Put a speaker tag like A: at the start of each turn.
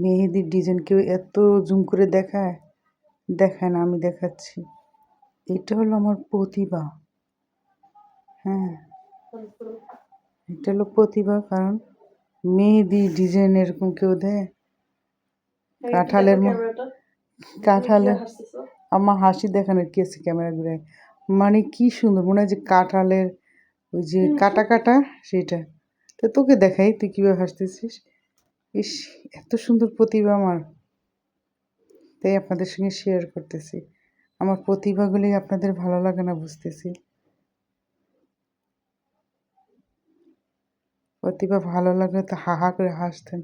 A: মেহেদির ডিজাইন কেউ এত জুম করে দেখায়? দেখায় না আমি দেখাচ্ছি। এটা হলো আমার প্রতিভা। হ্যাঁ। এটা হলো প্রতিভা কারণ মেহেদি ডিজাইন এরকম কেউ দেয়? কাঁঠালের কাঁঠালের আমার হাসি দেখানোর কি আছে ক্যামেরা ঘুরে? মানে কি সুন্দর মনে হয় যে কাঁঠালের ওই যে কাটা কাটা সেটা তো তোকে দেখাই তুই কীভাবে হাসতেছিস? ইস, এত সুন্দর প্রতিভা আমার। তাই আপনাদের সঙ্গে শেয়ার করতেছি। আমার প্রতিভাগুলি আপনাদের ভালো লাগে না বুঝতেছি। প্রতিভা ভালো লাগে তো হাহা করে হাসতেন।